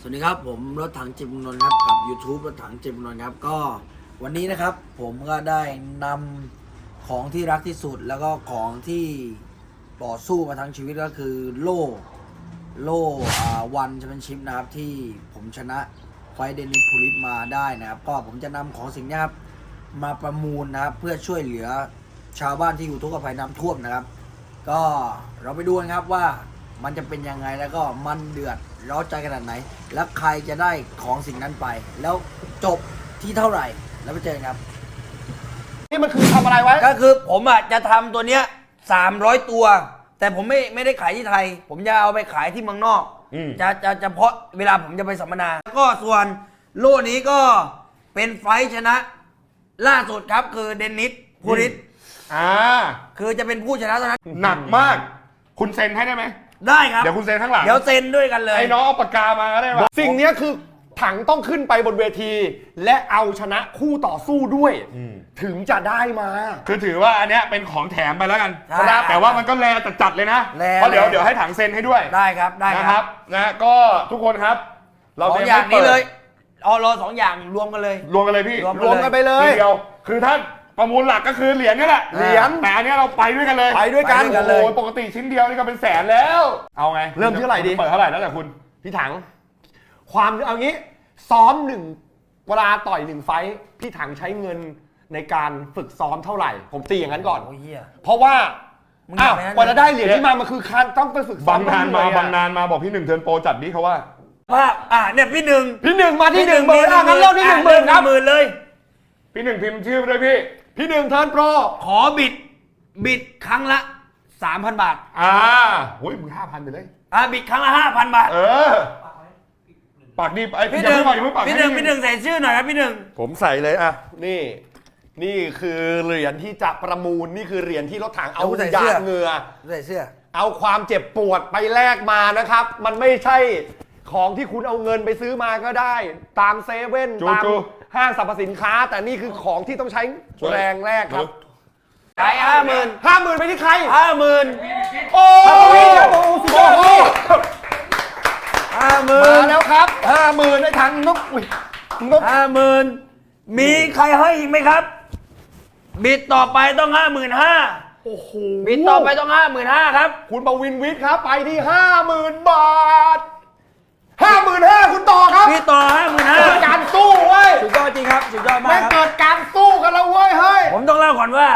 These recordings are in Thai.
สวัสดีครับผมรถถังจิมนนท์ครับกับ YouTube รถถังจิมนนท์ครับก็วันนี้นะครับผมก็ได้นำของที่รักที่สุดแล้วก็ของที่ต่อสู้มาทั้งชีวิตก็คือโล่โล่วันแชมเปี้ยนชิพนะครับที่ผมชนะไฟเดนิสพูลิสมาได้นะครับก็ผมจะนำของสิ่งนี้ครับมาประมูลนะครับเพื่อช่วยเหลือชาวบ้านที่อยู่ทุกข์ภัยน้ำท่วมนะครับ ก็เราไปดูกันครับว่า มันจะเป็นยังไงแล้วก็มันเดือดร้อนใจขนาดไหน แล้วใครจะได้ของสิ่งนั้นไป แล้วจบที่เท่าไหร่ แล้วไปเจอกันครับ นี่มันคือทำอะไรไว้ ก็คือผมอะจะทำตัวเนี้ย300 ตัว แต่ผมไม่ไม่ได้ขายที่ไทย ผมจะเอาไปขายที่เมืองนอกอืม จะจะจะเพาะเวลาผมจะไปสัมมนา แล้วก็ส่วนโล่นี้ก็เป็นไฟท์ชนะ ล่าสุดครับคือเดนนิสพูริสอ่า คือจะเป็นผู้ชนะเท่านั้น หนักมาก คุณเซ็นให้ได้ไหม ได้ครับ เดี๋ยวคุณเซ็นข้างหลัง เดี๋ยวเซ็นด้วยกันเลย ไอ้น้องเอาปากกามาก็ได้ปะสิ่งเนี้ยคือถังต้องขึ้นไปบนเวที และเอาชนะคู่ต่อสู้ด้วย ถึงจะได้มา คือถือว่าอันเนี้ยเป็นของแถมไปแล้วกันใช่ครับแต่ว่ามันก็แลจัดๆเลยนะแลเพราะเดี๋ยวแลเดี๋ยวให้ถังเซ็นให้ด้วยได้ครับได้นะคครัรับบนะก็ทุกคนครับเราสอเตงรียมอย่างให้นี้ปิดเลยเอารอสองอย่างรวมกันเลย รวมกันเลยพี่รวมรวมกันไปเลย ทีเดียวคือถ้า ประมูลหลักก็คือเหรียญนี่แหละเหรียญแต่อันเนี้ยเราไปด้วยกันเลยไปด้วยกันไปด้วยกัโอ้นโหเลยปกติชิ้นเดียวนี่ก็เป็นแสนแล้ว เอาไงเริ่มที่เท่าไหร่ดี เปิดเท่าไหร่แล้วแต่คุณ พี่ถัง ความเอางี้ ซ้อมหนึ่งเวลาต่อยหนึ่งไฟท์พี่ถังใช้เงินในการฝึกซ้อมเท่าไหร่ ผมตีอย่างนั้นก่อน โอ้ยเฮียเพราะว่ามึงอ้าวอยากไปนั่น กว่าจะได้เหรียญที่มามันคือการต้องไปฝึกซ้อบามงนานมาเหอยอะบางนานมาบอกพี่หนึ่งเทิร์นโปรจัดดิเขาว่าภาพอะเนี่ยพี่หนึ่งพี่หนึ่งมาที่หนึ่งหมื่นอะงั้นเริ่มที่หนึ่งหอะมื่นครับหมื่นเลย พี่หนึ่งพิมพ์ชื่อมาด้วยพี่ พี่หนึ่งเทิร์นโปร ขอบิด บิดครั้งละ 3,000 บาท อ่าโอ้ยมึงห้าพันไปเลย อะบิดครั้งละ5,000 บาท เออ ปากดีไอ้พี่พี่หยันึ่งงไม่ปากยังไม่ปากพี่หนึ่งพี่หนึ่งใส่ชื่อหน่อยครับพี่หนึ่งผมใส่เลยอะ นี่ นี่คือเหรียญที่จะประมูล นี่คือเหรียญที่รถถังเอาเอาใส่หยาเสื้อดเหงื่อ ใส่เสื้อ เอาความเจ็บปวดไปแลกมานะครับ มันไม่ใช่ของที่คุณเอาเงินไปซื้อมาก็ได้ ตามเซเว่นจูตามจู ห้างสรรพสินค้า แต่นี่คือของที่ต้องใช้ช่วยแรงแรกครับขายห้าหมื่นห้าหมื่นไปที่ใครห้าหมื่นโอ้โหโอ้โหห้าหมื่มานแล้วครับห้าหมื่นในทางนกอุ๊ยนกห้าหมื่นมีใครให้อีกไหมครับ บิดต่อไปต้องห้าหมื่นห้าโอ้โหบิดต่อไปต้องห้าหมื่นห้าครับ คุณประวินวิทย์ครับ ไปที่ห้าหมื่นบาทห้าหมื่นห้า ยอดมาแม่กงครับ เกิดการสู้กันแล้วเว้ยเฮ้ยผมต้องเล่าก่อนว่า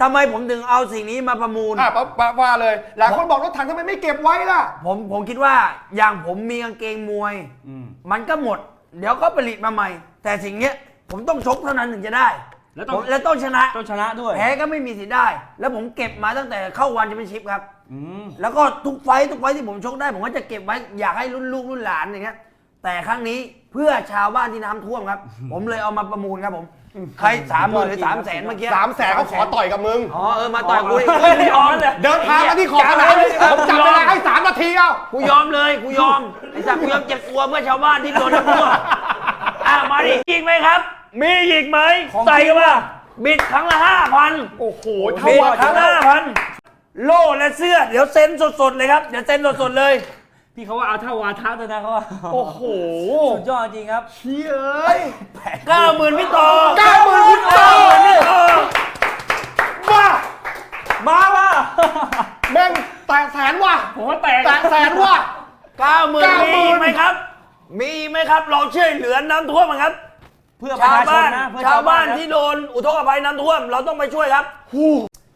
ทำไมผมถึงเอาสิ่งนี้มาประมูล อะปะปะว่าเลยหลายคนบอกรถถังทำไมไม่เก็บไว้ล่ะ ผมผมคิดว่าอย่างผมมีกางเกงมวยมันก็หมด เดี๋ยวก็ผลิตมาใหม่ แต่สิ่งเนี้ยผมต้องชกเท่านั้นถึงจะได้แล้วต้อง ผมและต้องชนะ ต้องชนะด้วยแพ้ก็ไม่มีสิทธิ์ได้ แล้วผมเก็บมาตั้งแต่เข้าวันแชมเปี้ยนชิพครับ อืม แล้วก็ทุกไฟท์ทุกไฟท์ที่ผมชกได้ ผมก็จะเก็บไว้อยากให้รุ่นลูกรุ่นหลานอย่างเงี้ย แต่ครั้งนี้เพื่อชาวบ้านที่น้ำท่วมครับ ผมเลยเอามาประมูลครับผม ใครสามหมื่นหรือสามแสนเมื่อกี้สามแสนเขาขอต่อยกับมึง อ๋อเออมาต่อยกูอีกเฮ้ยยอมเลย เดินทางมาที่ขอบสนามผมจับเวลาให้สามนาทีเอา กูยอมเลยกูยอมไอ้สัตว์กูยอมเจ็บตัวเพื่อชาวบ้านที่โดนน้ำท่วมอะมาดิอีกไหมครับ มีอีกไหมใส่กันมาบิดครั้งละห้าพันโอ้โหเท่าบิดว่าครั้งละห้าพันโล่และเสื้อ เดี๋ยวเซ็นสดๆเลยครับ เดี๋ยวเซ็นสดๆเลย พี่เขาว่าเอาเท่าวาทะเลยนะเขาว่าโอ้โหสุดยอดจริงครับเชี่ยเอ้ยเก้าหมื่นพี่ต่อเก้าหมื่นคุณต่อเก้าหมื่นพี่ต่อบ้ามาว่ะแม่งแตะแสนว่ะผมว่าแตกแตะแสนว่ะเก้าหมื่นเก้าหมื่มีนไหมครับ มีไหมครับเราช่วยเหลือน้ำท่วมครับเพื่อประชาวชาชนบ้านนะเพื่อชาวบ้านะที่โดนอุทกภัยน้ำท่วม เราต้องไปช่วยครับ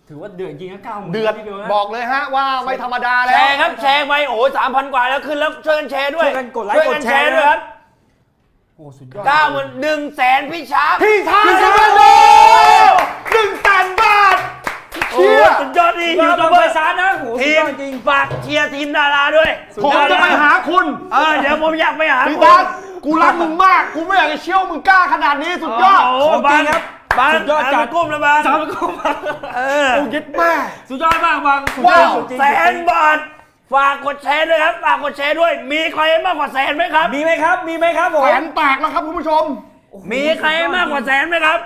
ถือว่าเดือดจริงนะเก้าหมื่นเดือดพี่บลนะบอกเลยฮะว่าไม่ธรรมดาแชแล้วร์ครับแชร์ไปโอ้โหสามพันกว่าแล้วขึ้นแล้วช่วยกันแชร์ด้วยช่วยกันกดไลค์ช่วยกกัดนแชแชร์ร์ ด้วยครับโอ้สุดยอดเก้าหมื่นหนึ่งแสนพี่ชาร์ปพี่ชายจะมาโดหนึ่งแสนบาทโอ้เชี่ยสุดยอดดีอยูยู่ทูต่บอเบไปอร์ซานนะโอ้สุดทียมอดจริง ฝากเชียร์ทีมดาราด้วยผมจะไปหาคุณเออเดี๋ยวผมอยากไปหาพี่คุณตากูรักมึงมาก กูไม่อยากจะเชี่ยวมึงกล้าขนาดนี้สุดยอดโอ้โหของจริงครับ บางสุดยอดจัดกุ้มระบางสามก็มาเออกูยึดแม่สุดยอดมากบางสุดยอว้าดวจริงแสนบาทฝากกดแชร์ด้วยครับฝากกดแชร์ด้วย มีใครมากกว่าแสนไหมครับ มีไหมครับ มีไหมครับผมแสนแตกแล้วครับคุณผู้ชม มีใครมากกว่าแสนไหมครับ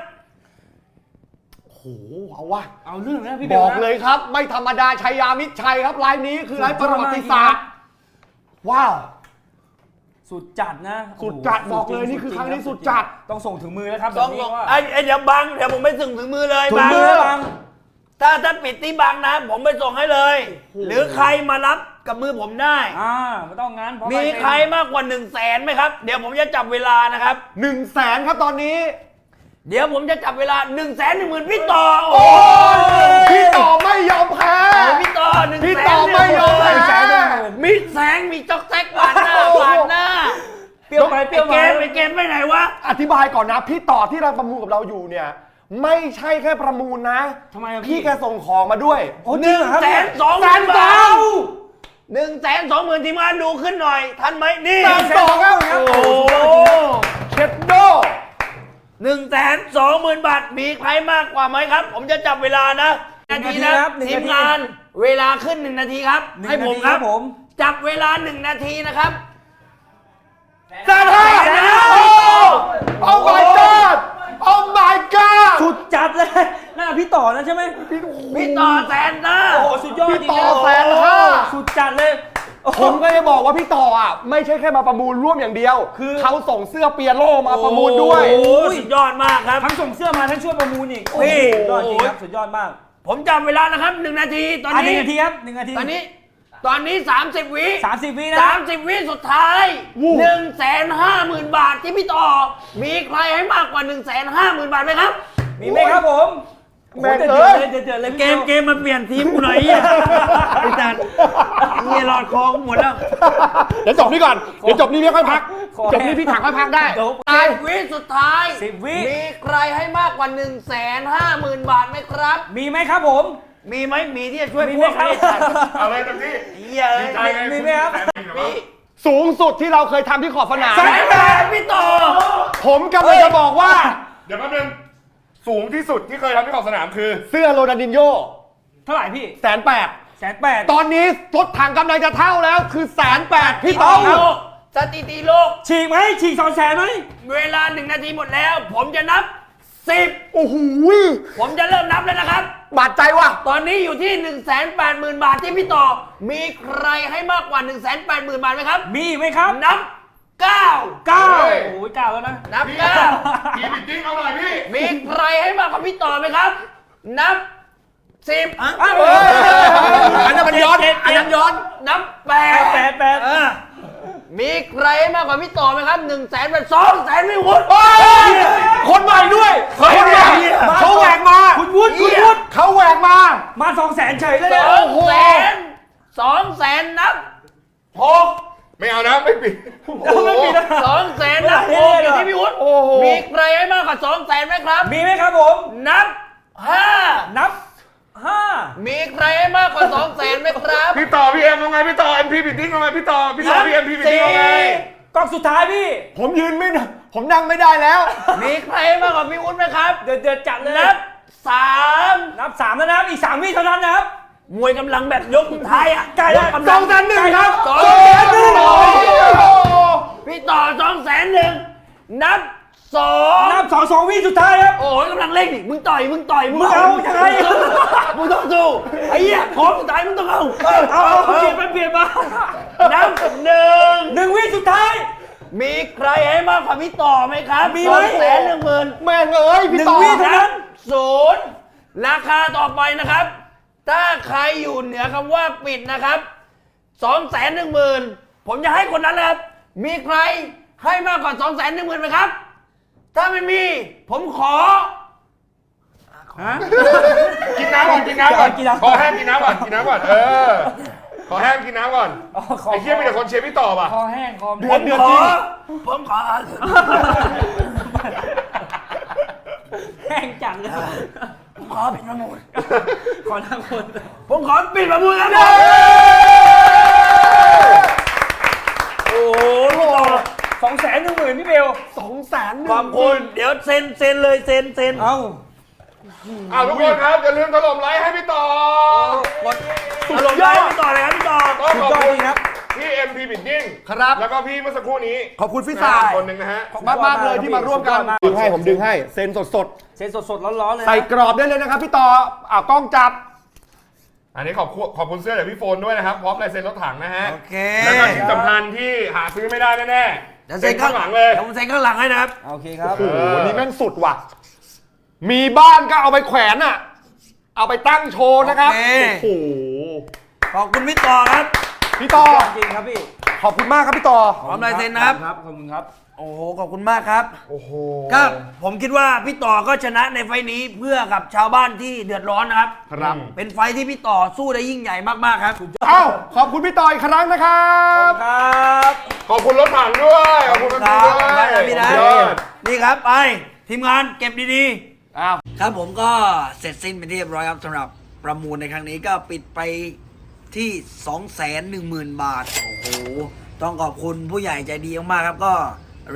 โอ้โหเอาวะเอาเรื่องนะพี่บเบลอกนะเลยครับ ไม่ธรรมดาชัยยามิตรชัยครับไลน์นี้คือไลน์ประวัติศาสตร์ว้าว สุดจัดนะสุดจัดโโหบอกเลยจงนี่คือจครั้งนี้บสุดจัด ต้องส่งถึงมือแล้วครับสแบอบงนี้สองว่าไอ้ไอ้เดี๋ยวบังเดี๋ยวผมไปส่งถึงมือเลยถึงบังมือแล้วบังถ้าถ้าปิดที่บังนะ ผมไปส่งให้เลย หรือใครมารับกับมือผมได้ อ่าไม่ต้องงั้นเพราะมีลายเซ็นใครมากกว่า1นึ่งแสนไหมครับ เดี๋ยวผมจะจับเวลานะครับ1นึ่งแสนครับตอนนี้ เดี๋ยวผมจะจับเวลา1นึ่งแสนหนึ่งหมื่นพี่ต่อ โอ้โอ้ยพี่ต่อไม่ยอมแพ้โหพี่ต่อหนึ่งพี่แสต่อนไม่ยอมแพ้แสนหนึ่งหมื่นมีแสงมีจ๊อกแจ๊กหวานหน้าโอ้โหหวานหน้าเปรี้ยวไปเปรี้ยวไอ้มาเกมไอ้เกมไปไหนวะ อธิบายก่อนนะ พี่ต่อที่เราประมูลกับเราอยู่เนี่ย ไม่ใช่แค่ประมูลนะทำไมอะพี่แกส่งของมาด้วยโอ้จริงเหรอครับแสนสองหแสมื่นนสบาอทงหนึ่งแสนสองหมื่นทีมงานดูขึ้นหน่อย ทันไหมนี่แสนสองครับโอ้โหเช็ดโด หนึ่งแสนสองหมื่นบาท มีใครมากกว่าไหมครับ ผมจะจับเวลานะหนึ่นางทีนาทีนะครับหนึ่งทีมนาที งานเวลาขึ้นหนึ่งนาทีครับหนึ่งให้ผมนาทีครับ ผมจับเวลาหนึ่งนาทีนะครับแสนห้าแสนห้าโอ้ Oh my god Oh my god สุดจัดเลยน่าพี่ต่อนะใช่ไหมพี่ต่อแสนนะ โอ้โหสุดยอดพี่จริงต่อๆแสนห้า สุดจัดเลยโอ้โห ผมก็จะบอกว่าพี่ต่ออะไม่ใช่แค่มาประมูลร่วมอย่างเดียว คือเขาส่งเสื้อเปียโลมาประมูลด้วย โอ้โหสุดยอดมากครับ ทั้งส่งเสื้อมาทั้งช่วยประมูลอีกพี่ สุดยอดจริงครับสุดยอดมากผมจับเวลานะครับหนึ่งนาทีตอนอันหนึ่นี้งนาทีครับหนึ่งนาทีตอนนี้ ตอนนี้ 30 วิสามสิบวินะ สามสิบวิสุดท้ายวู้หนึ่งแสนห้าหมื่นบาทที่พี่ต่อ มีใครให้มากกว่าหนึ่งแสนห้าหมื่นบาทไหมครับ มีไหมครับผม แม่งโอ้เอ้โหยเดือดเลยเดือดเลยเกมเกมมาเปลี่ยนทีมกูหน่อยอะไอ้จัดเฮียหลอดคอกูหมดแล้ว เดี๋ยวจบนี่ก่อน เดี๋ยวจบนี่พี่ค่อยพัก จบนี่พี่ถังค่อยพักได้เดี๋ยวสิบวิสุดท้ายสิบวิมีใครให้มากกว่า1นึ่งแสนห้าหมื่นบาทไหมครับ มีไหมครับผม มีไหมมีที่จะช่วยมีพไหมวกครับนี้จัดเอาเลยเต็มที่เฮียเอ้ดียใจไงมีไหมครับมีสูงสุดที่เราเคยทำที่ขอบสนามแสนแปดพี่ต่อผมกำลังจะบอกว่า เดี๋ยวแป๊บนึง สูงที่สุดที่เคยทำที่ขอบสนามคือ เสื้อโรนัลดินโยเท่าไหร่พี่แสนแปดแสนแปดตอนนี้รถถังกำลังจะเท่าแล้วคือแสนแปดพี่สต้อองงครับโลกสถิติโลก ฉีกไหมฉีกสองแสนไหมเวลาหนึ่งนาทีหมดแล้ว ผมจะนับสิบโอ้โหผมจะเริ่มนับแล้วนะครับ บาดใจว่ะ ตอนนี้อยู่ที่ 1 8 0 0 0 0 บาทที่พี่ต่อ มีใครให้มากกว่า 1 8 0 0 0 0 บาทไหมครับ มีไหมครับ นับ9 เก้าเฮ้ยโอ้ยเก้าแล้วนะ นับพี่9พี่บิดดิ้งเอาหน่อยพี่มีใครให้มากกว่าพี่ต่อไหมครับ นับ10อ้าวเอ้ยอันนั้นมันย้อนเจ็ด อันนั้นย้อน นับแปดแปด8แปดเออมีใครให้มากกว่าพี่ต่อไหมครับ1 0 0 0 0 0 0 2แสนไม่วุฒิเฮ้ยคนใหม่ด้วยเฮ้ยคนใหม่เหี้ยเขาแหวกมาคุณวุฒิคุณเหี้ยวุฒิเขาแหวกมามาสองแสนเฉยเลยสนะองแสนสองแสนนับหก ไม่เอานะไม่ปิดเอาไม่มีนะ สองแสนนับหกอยู่ที่พี่วุฒิโอ้โห มีใครให้มากกว่าสองแสนไหมครับ มีไหมครับผม นับห้านับห้ามีใครให้มากกว่าสองแสนไหมครับพี่ต่อพี่เอ็มเอาไงพี่ต่อเอ็มพีบิดดิ้งเอาไงพี่ต่อพี่ต่อพี่เอ็มพีบิดดิ้งเอาไงกล่องสุดท้ายพี่ ผมยืนไม่ได้ผมนั่งไม่ได้แล้ว มีใครให้มากกว่าพี่วุฒิไหมครับ เดือดเดือดจัดเลยนับสามนับสามแล้วนะครับอีกสามวิเท่านั้นนะครับ มวยกำลังแบบยกสุดท้ายอะใกล้แล้วยกกำลัสองแสนหนึ่งครับสองสองแสแสนนหหนึ่นึ่งงพี่ต่อสองแสนหนึ่งนับสองนับสองสองวิสุดท้ายครับ โอ้ยกำลังเร่งดิมึงต่อยมึงต่อยมึงเอายังไงมึงต้องสู้ไอ้เหี้ยของสุดท้ายมึงต้องเอาเออเอาเอาเปลี่ยนไปเปลี่ยนมานับหนึ่งหนึ่งวิสุดท้าย มีใครให้มากกว่าพี่ต่อไหมครับมีไหม สองแสนหนึ่งหมื่น แม่งเอ้ยหพี่นึ่งต่อวิเท่านั้น ศูนย์ราคาต่อไปนะครับ ถ้าใครอยู่เหนือคำว่าปิดนะครับสองแสนหนึ่งหมื่นผมจะให้คนนั้นเลยครับ มีใครให้มากกว่าสองแสนหนึ่งหมื่นไหมครับ ถ้าไม่มี ผมขอฮะ กินน้ำก่อนกินน้ำก่อนกินน้ำ ขอแห้งกินน้ำก่อนกินน้ำก่อนเออขอแห้งกินน้ำก่อนอ๋อขอไอ้เหี้ยมีแต่คนเชียร์พี่ต่อป่ะคอแห้งคอเดืผอดมเดือดขจริองผมขอ แห้งจังเลยผม ขอปิดประมูล ขอทั้งคนผมขอปิดประมูลครับโอ้โหพี่ต่อสองแสนหนึ่งหมื่นพี่เบลสองแสนหนึ่งขอบคุณเดี๋ยวเซ็นเซ็นเลยเซ็นเซ็นเอ้าอ้าวทุกคนครับอย่าลืมถล่มไลค์ให้พี่ต่อกดถล่มไลค์พี่ต่อเลยครับพี่ต่อ ก็สุดขอบยอดคุจณริงครับ พี่เอ็มพีบิดดิ้งครับ แล้วก็พี่เมื่อสักครู่นี้ขอบคุณพี่สายคนหนึ่งนะฮะ มากมากๆเลยที่มาร่วมกันสุดยอดมากดึงให้ผมดึงให้เซ็นสดเซ็นสดๆร้อนๆเลยๆนะ ใส่กรอบได้เลยนะครับพี่ต่ออ่ากล้องจับ อันนี้ขอบคุณขอบคุณเสื้อจากพี่โฟนด้วยนะครับพร้อมลายเซ็นรถถังนะฮะโอเค แล้วก็ที่สำคัญที่หาซื้อไม่ได้แน่ๆเดี๋ยวเซ็เซ็นนข้างหลังเลยเดี๋ยวผมเซ็นข้างหลังให้นะครับ โอเคครับ โอ้โหนี่แม่งสุดว่ะ มีบ้านก็เอาไปแขวนอะ เอาไปตั้งโชว์นะครับโอเค โอ้โหขอบคุณพี่ต่อครับ พี่ต่อ จริงครับพี่ ขอบคุณมากครับพี่ต่อ พร้อมลายเซ็นนะครับ ครับ ขอบคุณครับ โอ้โห ขอบคุณมากครับ โอ้โหก็ผมคิดว่าพี่ต่อก็ชนะในไฟล์นี้เพื่อกับชาวบ้านที่เดือดร้อนนะครับ ครับ เป็นไฟล์ที่พี่ต่อสู้ได้ยิ่งใหญ่มากๆครับเอ้า ขอบคุณพี่ต่ออีกครั้งนะครับ ครับขอบคุณรถถังด้วย ขอบคุณคพี่รับด้วยขอบคุณพี่นะยอด นี่ครับไปทีมงานเก็บดีๆอ้าวครับผมก็เสร็จสิ้นเป็นที่เรียบร้อยครับสำหรับประมูลในครั้งนี้ก็ปิดไป ที่ 2 1 0 0 0 0 บาท โอ้โห ต้องขอบคุณผู้ใหญ่ใจดีมากครับก็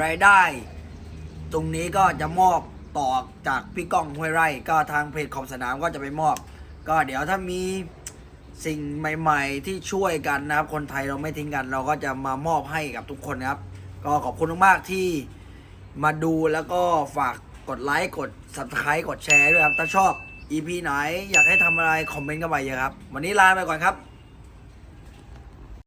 รายได้ ตรงนี้ก็จะมอบต่อจากพี่ก้องห้วยไร่ ก็ทางเพจขอบสนามก็จะไปมอบ ก็เดี๋ยวถ้ามีสิ่งใหม่ ๆ ที่ช่วยกันนะครับ คนไทยเราไม่ทิ้งกัน เราก็จะมามอบให้กับทุกคนนะครับ ก็ขอบคุณมากๆที่มาดูแล้วก็ฝากกดไลค์กด subscribe กดแชร์ด้วยครับ ถ้าชอบ EP ไหนอยากให้ทำอะไร คอมเมนต์กันไปเยอะครับ วันนี้ลาไปก่อนครับ